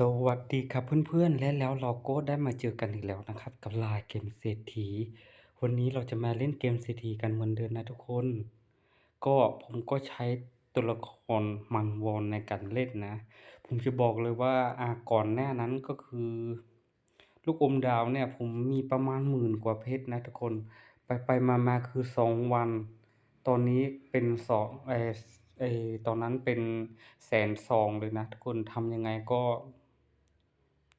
สวัสดีครับเพื่อนๆและแล้วเราก็ได้มาเจอกันอีกแล้วนะครับ กับลายเกมเศรษฐี วันนี้เราจะมาเล่นเกมเศรษฐีกันเหมือนเดิมนะทุกคน ก็ผมก็ใช้ตัวละครมันวอนในการเล่นนะ ผมจะบอกเลยว่าอาก่อนหน้านั้นก็คือ ลูกอมดาวเนี่ย ผมมีประมาณหมื่นกว่าเพชรนะทุกคน ไปไปมามาคือสองวัน ตอนนี้เป็นสองเอเออตอนนั้นเป็นแสนสองเลยนะทุกคนทำยังไงก็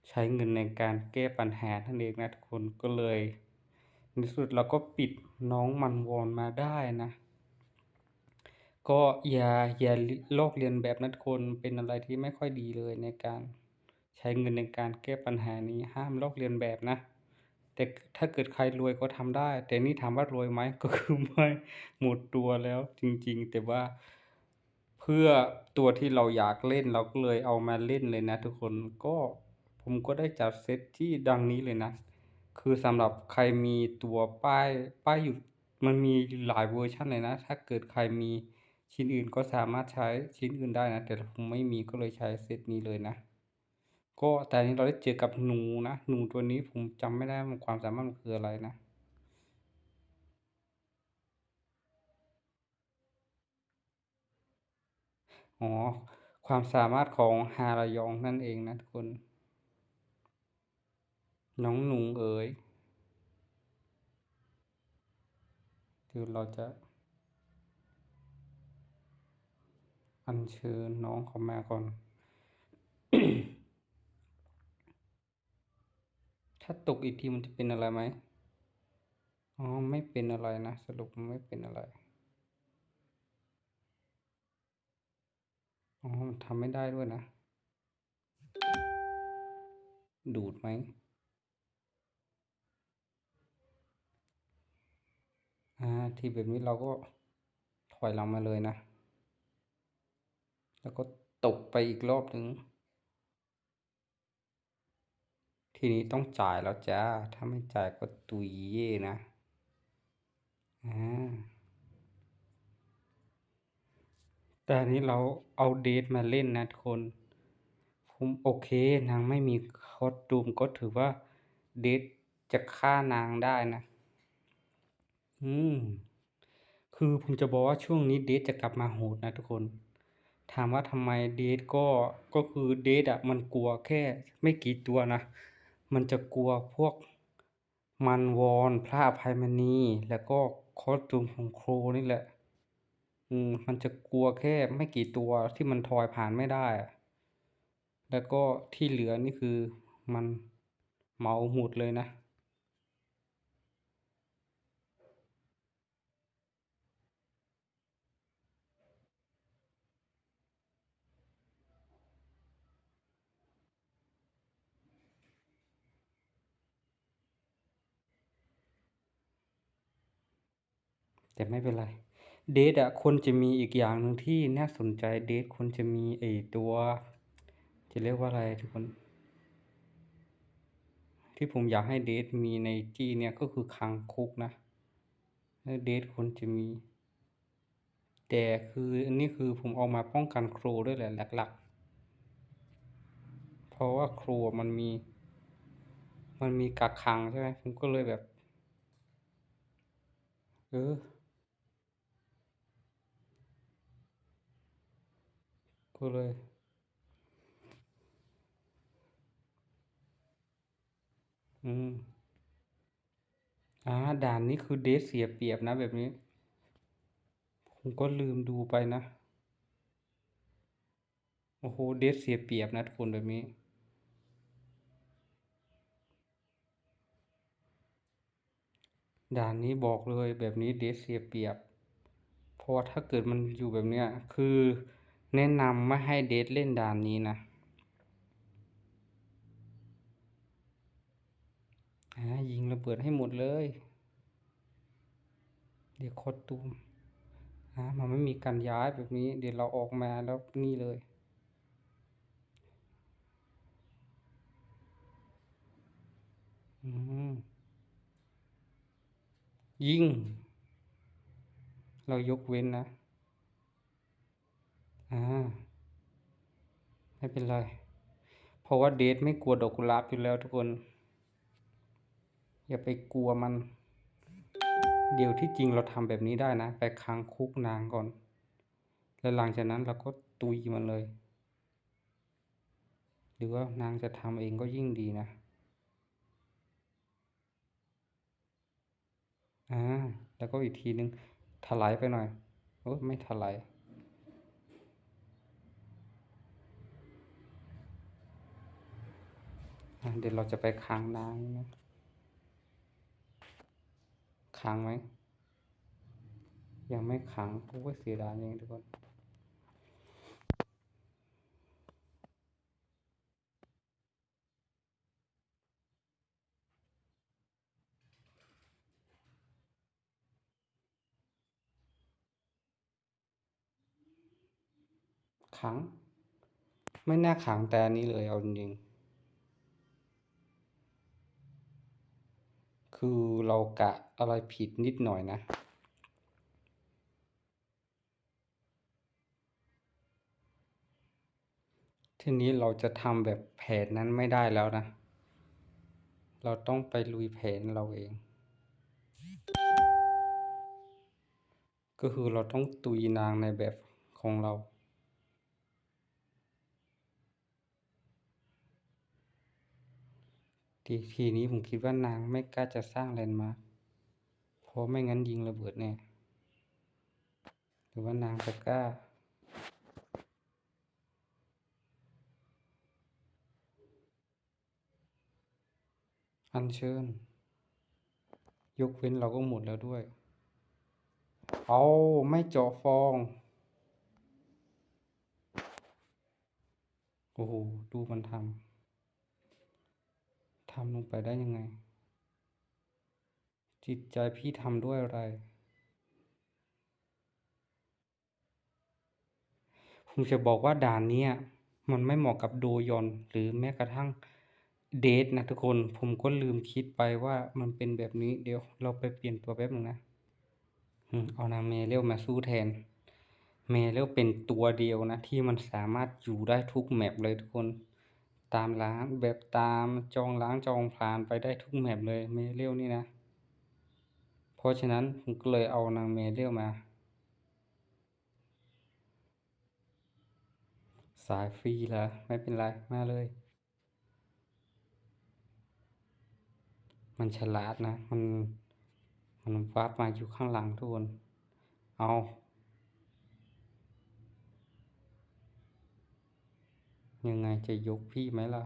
ใช้เงินในการแก้ปัญหาท่านเองนะทุกคนก็เลยในที่สุดเราก็ปิดน้องมันวอนมาได้นะ ก็อย่าอย่าลอกเลียนแบบนะทุกคนเป็นอะไรที่ไม่ค่อยดีเลยในการใช้เงินในการแก้ปัญหานี้ห้ามลอกเลียนแบบนะ แต่ถ้าเกิดใครรวยก็ทำได้ แต่นี่ถามว่ารวยไหมก็คือไม่หมดตัวแล้วจริง ๆ แต่ว่าเพื่อตัวที่เราอยากเล่นเราก็เลยเอามาเล่นเลยนะทุกคนก็ ผมก็ได้จัดเซตที่ดังนี้เลยนะ คือสำหรับใครมีตัวป้ายป้ายอยู่มันมีหลายเวอร์ชันเลยนะ ถ้าเกิดใครมีชิ้นอื่นก็สามารถใช้ชิ้นอื่นได้นะ แต่ผมไม่มีก็เลยใช้เซตนี้เลยนะ ก็แต่นี้เราได้เจอกับหนูนะ หนูตัวนี้ผมจำไม่ได้ว่าความสามารถมันคืออะไรนะอ๋อความสามารถของฮาระยองนั่นเองนะทุกคน น้องหนูเอ๋ยเดี๋ยวเราจะ อัญเชิญน้องเขามาก่อน ถ้าตกอีกทีมันจะเป็นอะไรไหมอ๋อ ไม่เป็นอะไรนะ สรุปไม่เป็นอะไรอ๋อทำไม่ได้ด้วยนะ ดูดไหม อ่าที่แบบนี้เราก็ถอยหลังมาเลยนะ แล้วก็ตกไปอีกรอบหนึ่งทีนี้ต้องจ่ายแล้วจ้า ถ้าไม่จ่ายก็ตุยเย่นะ อ่า แต่นนี้เราเอาเดทมาเล่นนะทุกคน ผมโอเคนางไม่มีคอสตูมก็ถือว่าเดทจะฆ่านางได้นะ อืม คือผมจะบอกว่าช่วงนี้เดทจะกลับมาโหดนะทุกคน ถามว่าทำไมเดทก็ ก็คือเดทอะมันกลัวแค่ไม่กี่ตัวนะ มันจะกลัวพวกมันวอนพระอภัยมณีแล้วก็คอสตูมของโครนี่แหละ อืม มันจะกลัวแค่ไม่กี่ตัวที่มันทอยผ่านไม่ได้อะแล้วก็ที่เหลือนี่คือมันเหมาหมดเลยนะ แต่ไม่เป็นไร เดทอะควรจะมีอีกอย่างหนึ่งที่น่าสนใจเดทควรจะมีไอตัว จะเรียกว่าอะไรทุกคน ที่ผมอยากให้เดทมีในจี้เนี่ยก็คือคางคกนะเดทควรจะมี แต่คืออันนี้คือผมเอามาป้องกันครด้วยแหละหลักๆ เพราะว่าครมันมี มันมีกักขังใช่ไหมผมก็เลยแบบ เออ ก็เลยอืมอ่าด่านนี้คือเดทเสียเปรียบนะแบบนี้ ผมก็ลืมดูไปนะ โอ้โห เดทเสียเปรียบนะทุกคนแบบนี้ ด่านนี้บอกเลยแบบนี้เดทเสียเปรียบ เพราะว่าถ้าเกิดมันอยู่แบบเนี้ย คือ แนะนำไม่ให้เดทเล่นด่านนี้นะยิงระเบิดให้หมดเลย เดี๋ยวคอตูมอ่ามันไม่มีการย้ายแบบนี้ เดี๋ยวเราออกมาแล้วนี่เลยอืมยิง เรายกเว้นนะ อ่าไม่เป็นไร เพราะว่าเดทไม่กลัวดอกกุหลาบอยู่แล้วทุกคน อย่าไปกลัวมัน เดี๋ยวที่จริงเราทำแบบนี้ได้นะไปค้างคุกนางก่อน แล้วหลังจากนั้นเราก็ตุยมันเลย หรือว่านางจะทำเองก็ยิ่งดีนะอ่าแล้วก็อีกทีนึงถลายไปหน่อยโอ้ไม่ถลาย อะ เดี๋ยวเราจะไปค้างนางนะค้างไหม ยังไม่ค้างโอ้ยเสียดายเองทุกคนขัง ไม่น่าขังแต่อันนี้เลยเอาจริง คือเรากะอะไรผิดนิดหน่อยนะ ทีนี้เราจะทำแบบแผนนั้นไม่ได้แล้วนะ เราต้องไปลุยแผนเราเอง ก็คือเราต้องตุยนางในแบบของเรา ทีทีนี้ผมคิดว่านางไม่กล้าจะสร้างแลนด์มาร์คเพราะไม่งั้นยิงระเบิดแน่หรือว่านางจะกล้า อัญเชิญ ยกเว้นเราก็หมดแล้วด้วย เอาไม่เจาะฟอง โอ้โห ดูมันทำำลงไปได้ยังไง จิตใจพี่ทำด้วยอะไร ผมจะบอกว่าด่านนี้มันไม่เหมาะกับโดยอนหรือแม้กระทั่งเดทนะทุกคนผมก็ลืมคิดไปว่ามันเป็นแบบนี้เดี๋ยวเราไปเปลี่ยนตัวแป๊บหนึงนะเอานางเมเรลมาสู้แทน เมเรลเป็นตัวเดียวนะ ที่มันสามารถอยู่ได้ทุกแมปเลยทุกคน ตามล้างแบบตามจองล้างจองพลานไปได้ทุกแมปเลยเมเรลนี่นะ เพราะฉะนั้นผมก็เลยเอานางเมเรลมา สายฟรีเหรอไม่เป็นไร มาเลย มันฉลาดนะ มัน มันวาร์ปมาอยู่ข้างหลังทุกคน เอา ยังไงจะยกพี่ไหมล่ะ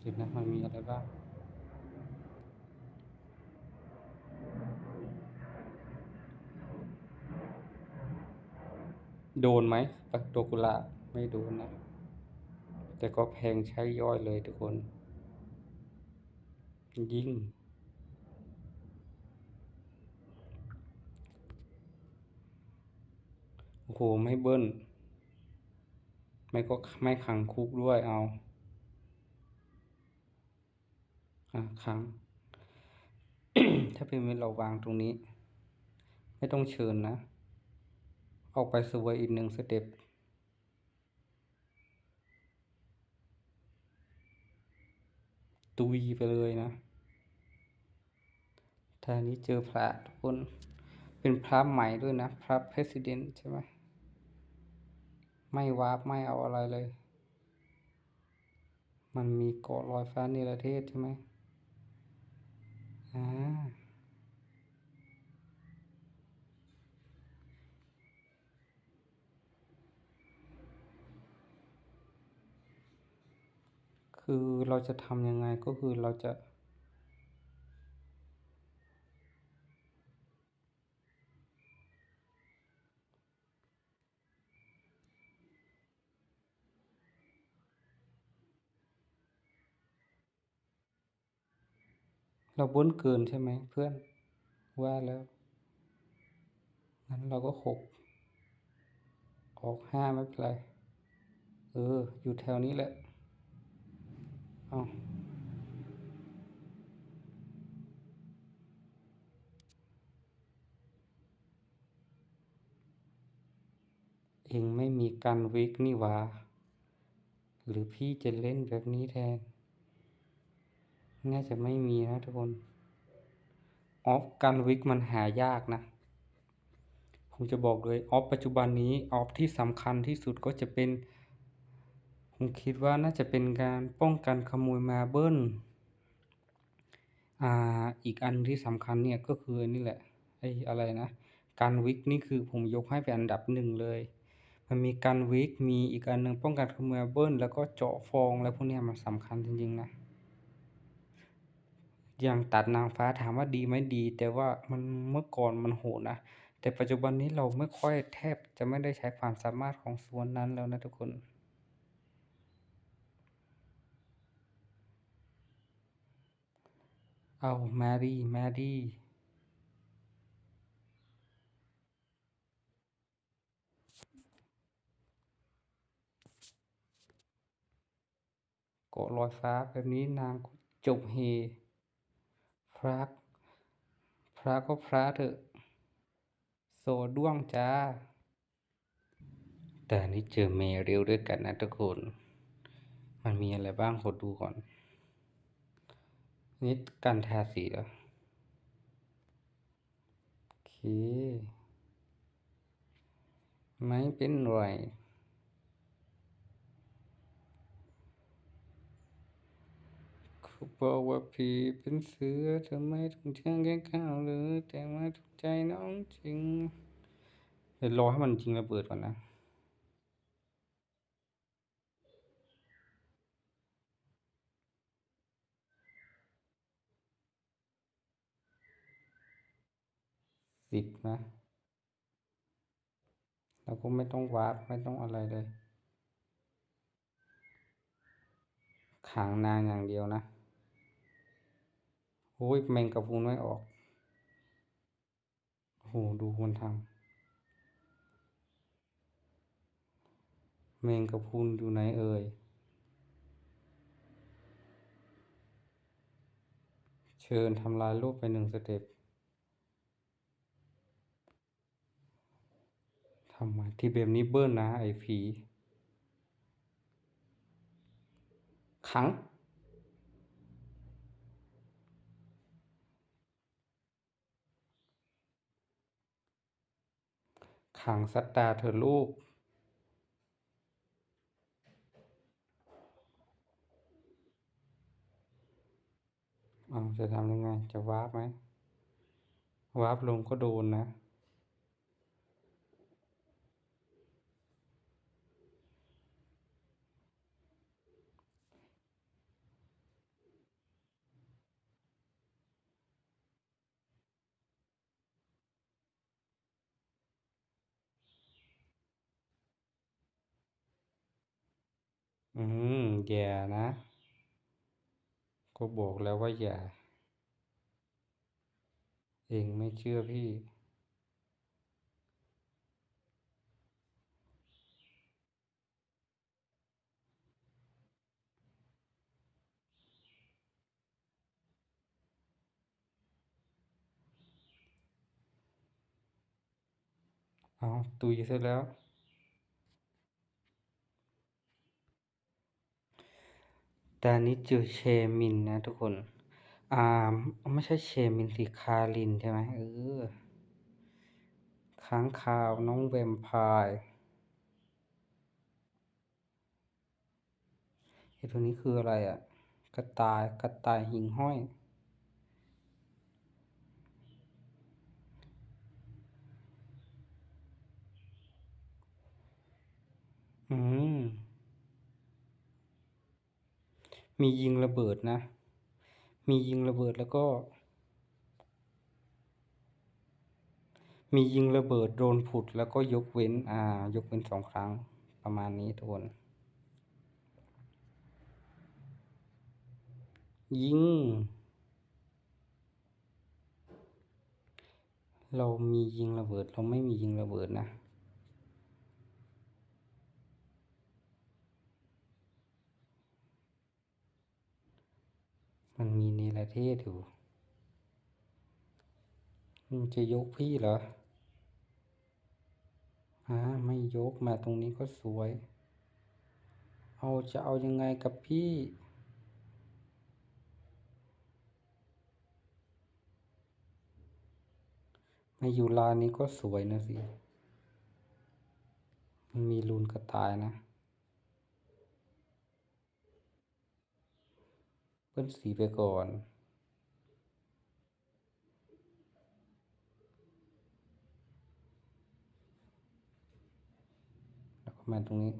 เดี๋ยวนะมันมีอะไรบ้างโดนไหมปักโดกุระไม่โดนนะ แต่ก็แพงใช้ย่อยเลยทุกคน ยิ่งโอ้โห ไม่เบิ้ล ไม่ก็ไม่ขังคุกด้วยเอาอะขัง ถ้าเป็นเวลเราวางตรงนี้ ไม่ต้องเชิญนะ ออกไปสวยอีกหนึ่งสเต็ป ตุยไปเลยนะท่านี้เจอพระทุกคน เป็นพระใหม่ด้วยนะ พระเพรสิดเนใช่ไหม ไม่วาร์ปไม่เอาอะไรเลย มันมีเกาะลอยฟ้าในประเทศใช่ไหมอ่า คือเราจะทำยังไงก็คือเราจะ เราบ้นเกินใช่ไหมเพื่อน ว่าแล้วงั้นเราก็หกออกห้าไม่เป็นไร เออ อยู่แถวนี้แหละ เอาเองไม่มีกันวิกนี่หว่าหรือพี่จะเล่นแบบนี้แทน น่าจะไม่มีนะทุกคน ออฟกันวิกมันหายากนะ ผมจะบอกเลย ออฟปัจจุบันนี้ ออฟที่สำคัญที่สุดก็จะเป็น ผมคิดว่าน่าจะเป็นการป้องกันขโมยมาเบิ้ลอ่าอีกอันที่สำคัญเนี่ยก็คือนี่แหละไอ้อะไรนะการวิกนี่คือผมยกให้เป็นอันดับหนึ่งเลย มันมีการวิกมีอีกอันหนึ่งป้องกันขโมยมาเบิ้ลแล้วก็เจาะฟองแล้วพวกนี้มันสำคัญจริงๆนะอย่างตัดนางฟ้าถามว่าดีไหมดี แต่ว่ามันเมื่อก่อนมันโหดนะแต่ปัจจุบันนี้เราไม่ค่อยแทบจะไม่ได้ใช้ความสามารถของส่วนนั้นแล้วนะทุกคน เอาแมาดีมาดีเกาะลอยฟ้าแบบนี้นางก็จบเฮพระพระก็พระเถอะ โซด้วงจ้า แต่นนี้เจอเมเรียวด้วยกันนะทุกคน มันมีอะไรบ้างขอดูก่อน นี่การทาสีเหรอโอเค ไม่เป็นไรเขาบอกว่าพี่เป็นเสือทำไมต้องเชื่อแค่ข้าวเลยแต่มาถูกใจน้องจริงเดี๋ยวรอให้มันจริงระเบิดก่อนนะ สิบนะ แล้วก็ไม่ต้องวาร์ปไม่ต้องอะไรเลยขังนางอย่างเดียวนะโอ้ยแมงกระพุนไม่ออกโหดูคนทำแมงกระพุนอยู่ไหนเอ่ย เชิญทำลายรูปไปหนึ่งสเต็ป ทำไมที่แบบนี้เบิ้ลนะไอ้ผีขังขังสัตตาเธอลูก เอาจะทำยังไง จะวาร์ปไหมวาร์ปลงก็โดนนะ อืม อย่านะ ก็บอกแล้วว่าอย่า เองไม่เชื่อพี่ เอาตุยเสร็จแล้ว แต่นนี้เจอเชมินนะทุกคน อ่า ไม่ใช่เชมินสิคารินใช่ไหมเออ ค้างคาวน้องแวมพร์ไอตัวนี้คืออะไรอะ กระต่ายกระต่ายหิ่งห้อย อืม มียิงระเบิดนะ มียิงระเบิดแล้วก็ มียิงระเบิดโดนผุดแล้วก็ยกเว้น อ่า ยกเว้นสองครั้งประมาณนี้ทุกคนยิง เรามียิงระเบิด เราไม่มียิงระเบิดนะ มันมีเนรเทศอยู่มึงจะยกพี่เหรอฮะไม่ยกมาตรงนี้ก็สวย เอาจะเอายังไงกับพี่ ไมาอยู่ลานนี้ก็สวยนะสิ มันมีรูนกระต่ายนะ เปิ้นสีไปก่อนแล้วก็มาตรงนี้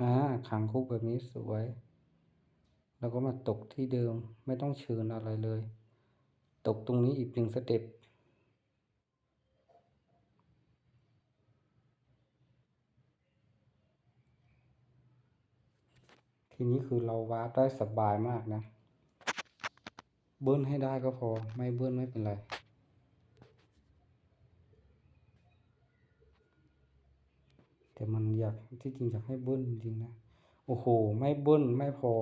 อ่าคางคกแบบนี้สวย แล้วก็มาตกที่เดิมไม่ต้องเชิญอะไรเลย ตกตรงนี้อีกหนึ่งสเต็ป ทีนี้คือเราวาร์ปได้สบายมากนะ เบิ้ลให้ได้ก็พอ ไม่เบิ้ลไม่เป็นไร แต่มันอยากที่จริงอยากให้เบิ้ลจริงนะ โอ้โห ไม่เบิ้ลไม่พอ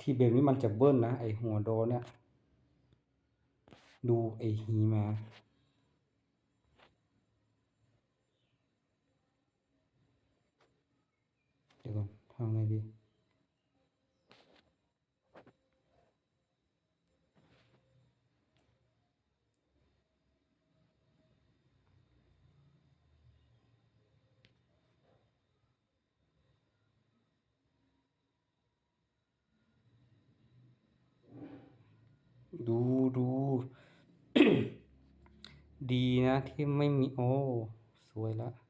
ที่แบบนี้มันจะเบิ้ลนะ ไอหัวโดเนี่ย ดูไอฮีมา เเอาไงดีดูดู ดีนะที่ไม่มี โอ้ สวยละ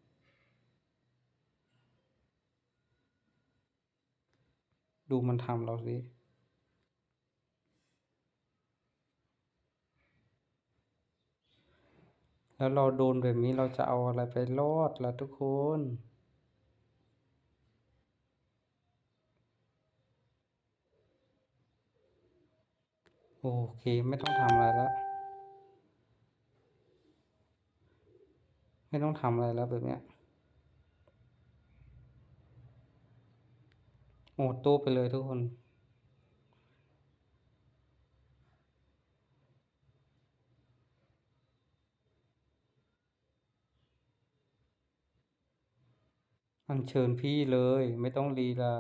ดูมันทำเราสิแล้วเราโดนแบบนี้เราจะเอาอะไรไปรอดล่ะทุกคน โอเคไม่ต้องทำอะไรแล้ว ไม่ต้องทำอะไรแล้วแบบเนี้ย โอ้ตู้ไปเลยทุกคนอัญเชิญพี่เลยไม่ต้องลีลา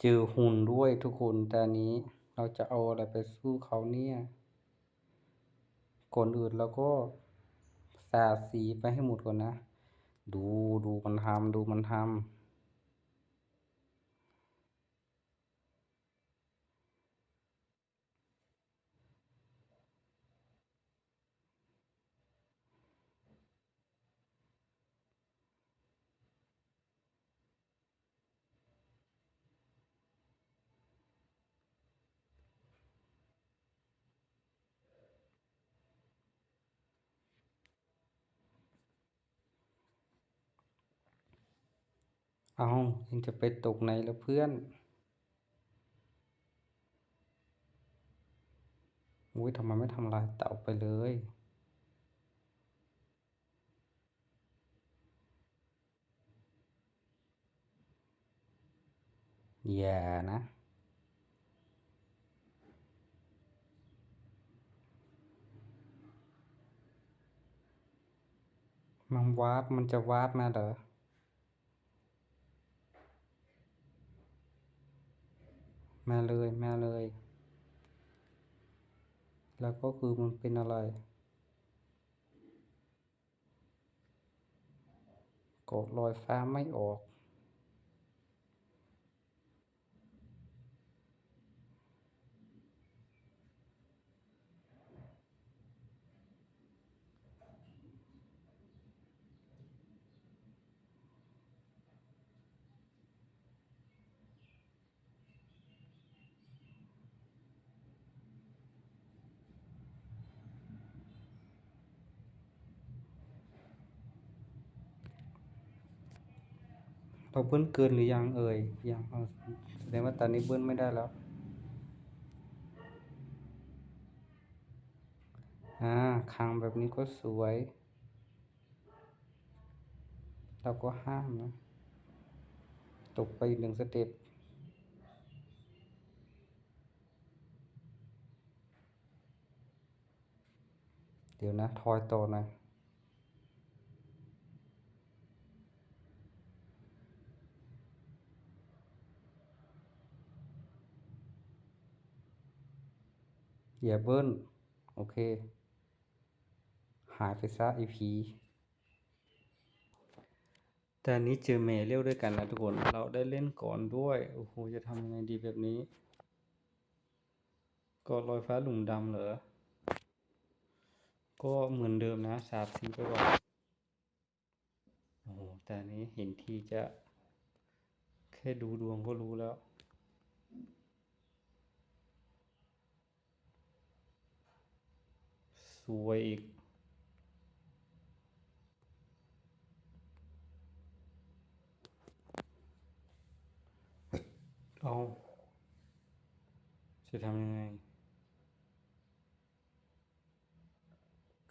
เจอหุ่นด้วยทุกคนแต่นี้เราจะเอาอะไรไปสู้เขาเนี่ย ก่อนอื่นเราก็าดสีไปให้หมดก่อนนะ ดูดูมันทำดูมันทำ เอาเองจะไปตกไหนแล้วเพื่อนอุ้ยทำไมไม่ทำลายเต่าไปเลย อย่านะ มันวาร์ปมันจะวาร์ปมาเหรอ มาเลยมาเลย แล้วก็คือมันเป็นอะไร กดลอยฟ้าไม่ออก เราเบิ้ลเกินหรือยังเอ่ยยังแสดงว่าตอนนี้เบิ้ลไม่ได้แล้วอ่าคางแบบนี้ก็สวย เราก็ห้ามนะตกไปหนึ่งสเต็ปเดี๋ยวนะ ทอยต่อหน่อ อย่าเบิ้ลโอเค หายไปซะไอพีแต่นี้เจอเมเรียวด้วยกันนะทุกคน เราได้เล่นก่อนด้วย โอ้โห จะทำยังไงดีแบบนี้ก็ลอยฟ้าหลุมดำเหรอ ก็เหมือนเดิมนะสาบสีไปก่อนโอ้โห แต่นี้เห็นทีจะ แค่ดูดวงก็รู้แล้ว สวยอีก เอาจะทำยังไง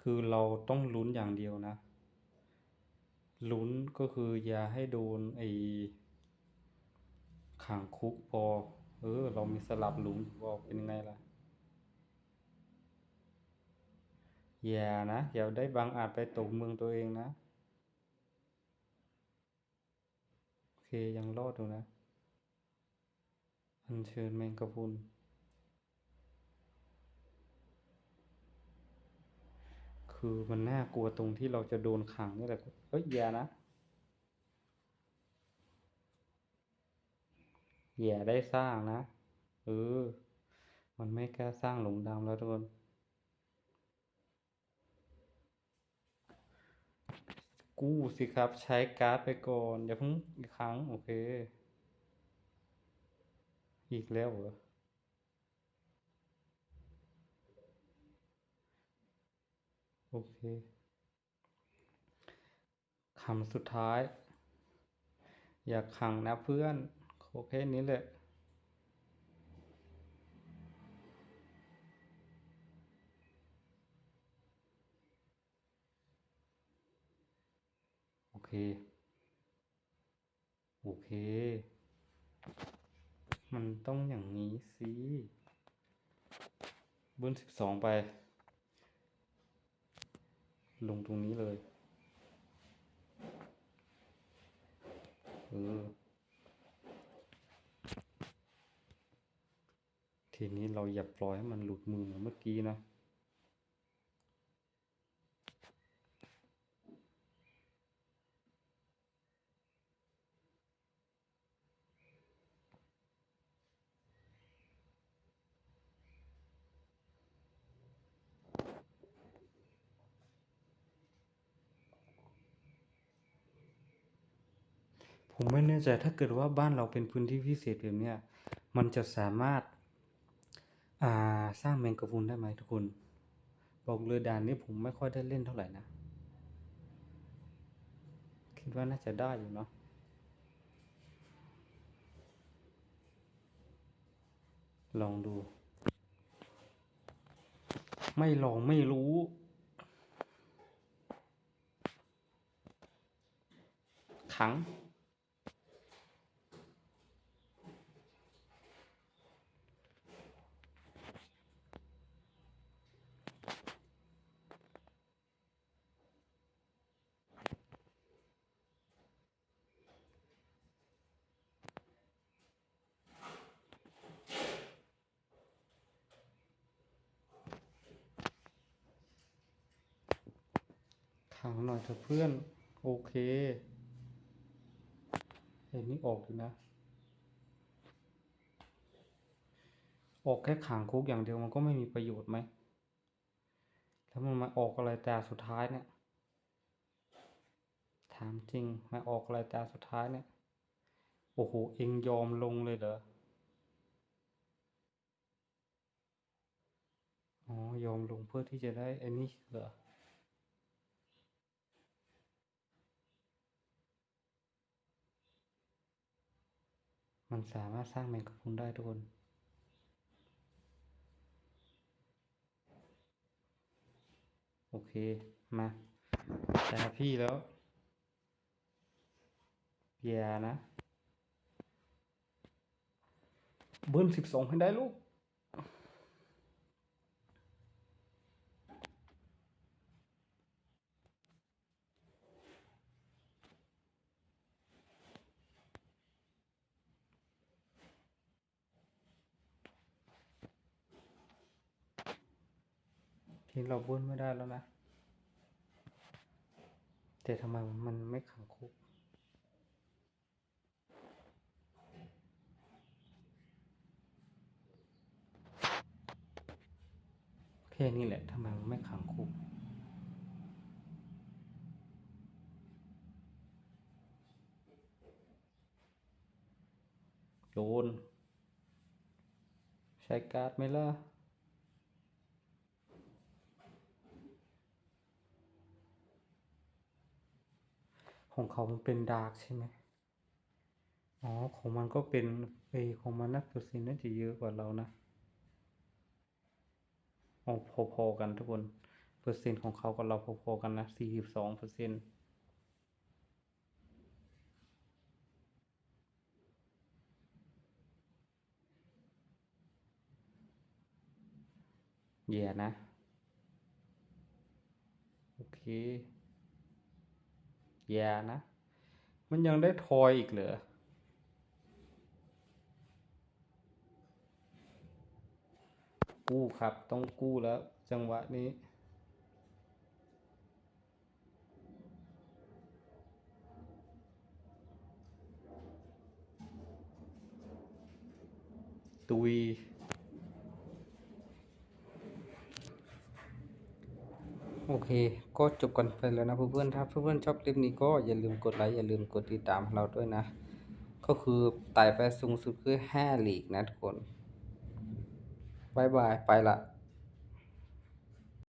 คือเราต้องลุ้นอย่างเดียวนะ ลุ้นก็คืออย่าให้โดนไอ้ขังคุกพอ เออ เรามีสลับหลุมว่าเป็นยังไงล่ะ อย่านะอย่าได้บางอาจไปตกเมืองตัวเองนะโอเคยังรอดอยู่นะ อัญเชิญแมงกะพรุนคือมันน่ากลัวตรงที่เราจะโดนขังนี่แหละเฮ้ยอย่านะอย่าได้สร้างนะเออมันไม่กล้าสร้างหลงดำแล้วทุกคน กู้สิครับ ใช้การ์ดไปก่อนอย่าเพิ่งอีกครั้ง โอเค อีกแล้วเหรอโอเคคำสุดท้าย อย่าขังนะเพื่อนขอแค่นี้แหละ โอเคโอเค มันต้องอย่างนี้สิบิ้ลสิบสองไป ลงตรงนี้เลยเออทีนี้เราอย่าปล่อยให้มันหลุดมือเหมือนเมื่อกี้นะ ผมไม่แน่ใจถ้าเกิดว่าบ้านเราเป็นพื้นที่พิเศษแบบเนี้ยมันจะสามารถอ่าสร้างแมงกะพรุนได้ไหมทุกคน บอกเลยด่านนี้ผมไม่ค่อยได้เล่นเท่าไหร่นะ คิดว่าน่าจะได้อยู่เนาะลองดู ไม่ลองไม่รู้ขัง อยเถอะเพื่อน โอเค เห็นนี่ออกอยู่นะ ออกแค่ขังคุกอย่างเดียวมันก็ไม่มีประโยชน์ไหม แล้วมันมาออกอะไรแตาสุดท้ายเนี่ย ถามจริงมาออกอะไรแตาสุดท้ายเนี่ย โอ้โห เอ็งยอมลงเลยเหรออ๋อยอมลงเพื่อที่จะได้อ้นี่เหรอ มันสามารถสร้างแมงกะพรุนได้ทุกคน โอเค มาตาพี่แล้วอย่านะ เบิ้ลสิบสองให้ได้ลูก ทีเราบิ้ลไม่ได้แล้วนะ แต่ทำไมมันไม่ขังคุก แค่นี้แหละทำไมมันไม่ขังคุกโยนใช้การ์ดไหมล่ะ ของเขามันเป็นดาร์กใช่ไหมอ๋อ ของมันก็เป็นเอของมันนะเปอร์เซ็นต์น่าจะเยอะกว่าเรานะอ๋อพอๆกันทุกคน เปอร์เซ็นต์ของเขากับเราพอๆกันนะสี่สิบสองเปอร์เซ็นต์แย่นะ โอเค แย่นะ มันยังได้ทอยอีกเหรอกู้ครับ ต้องกู้แล้วจังหวะนี้ ตุย โอเค ก็จบกันไปแล้วนะเพื่อนๆถ้าเพื่อนๆชอบคลิปนี้ก็อย่าลืมกดไลค์อย่าลืมกดติดตามเราด้วยนะ ก็คือไต่ไปสูงสุดคือ5ลีกนะทุกคนบายบายไปละ